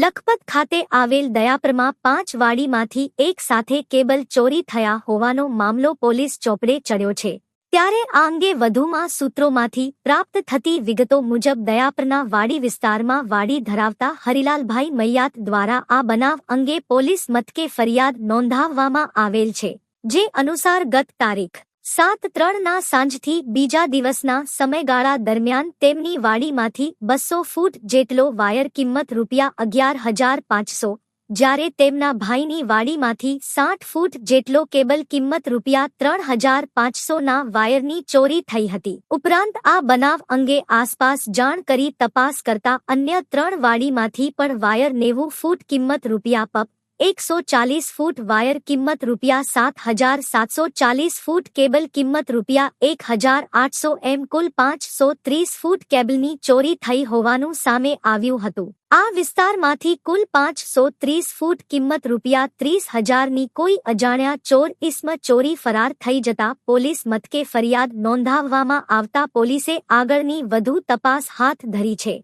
લખપત ખાતે આવેલ દયાપરમાં પાંચ વાડીમાંથી એક સાથે કેબલ ચોરી થયા હોવાનો મામલો પોલીસ ચોપડે ચડ્યો છે. ત્યારે આ અંગે વધુમાં સૂત્રોમાંથી પ્રાપ્ત થતી વિગતો મુજબ દયાપરના વાડી વિસ્તારમાં વાડી ધરાવતા હરિલાલભાઈ મૈયાત દ્વારા આ બનાવ અંગે પોલીસ મથકે ફરિયાદ નોંધાવવામાં આવેલ છે, જે અનુસાર ગત તારીખ સાત ત્રણના સાંજથી બીજા દિવસના સમયગાળા દરમિયાન તેમની વાડીમાંથી બસો ફૂટ જેટલો વાયર કિંમત રૂપિયા અગિયાર હજાર પાંચસો, જ્યારે તેમના ભાઈની વાડીમાંથી સાઠ ફૂટ જેટલો કેબલ કિંમત રૂપિયા ત્રણ હજાર પાંચસોના વાયરની ચોરી થઈ હતી. ઉપરાંત આ બનાવ અંગે આસપાસ જાણ કરી તપાસ કરતા અન્ય ત્રણ વાડીમાંથી પણ વાયર નેવું ફૂટ કિંમત રૂપિયા પપ એકસો ચાલીસ ફૂટ વાયર કિંમત રૂપિયા સાત હજાર સાતસો ચાલીસ ફૂટ કેબલ કિંમત રૂપિયા એક હજાર આઠસો એમ કુલ પાંચસો ત્રીસ ફૂટ કેબલની ચોરી થઈ હોવાનું સામે આવ્યું હતું. આ વિસ્તારમાંથી કુલ પાંચસો ત્રીસ ફૂટ કિંમત રૂપિયા ત્રીસ હજારની કોઈ અજાણ્યા ચોર ઇસ્મ ચોરી ફરાર થઈ જતા પોલીસ મથકે ફરિયાદ નોંધાવવામાં આવતા પોલીસે આગળની વધુ તપાસ હાથ ધરી છે.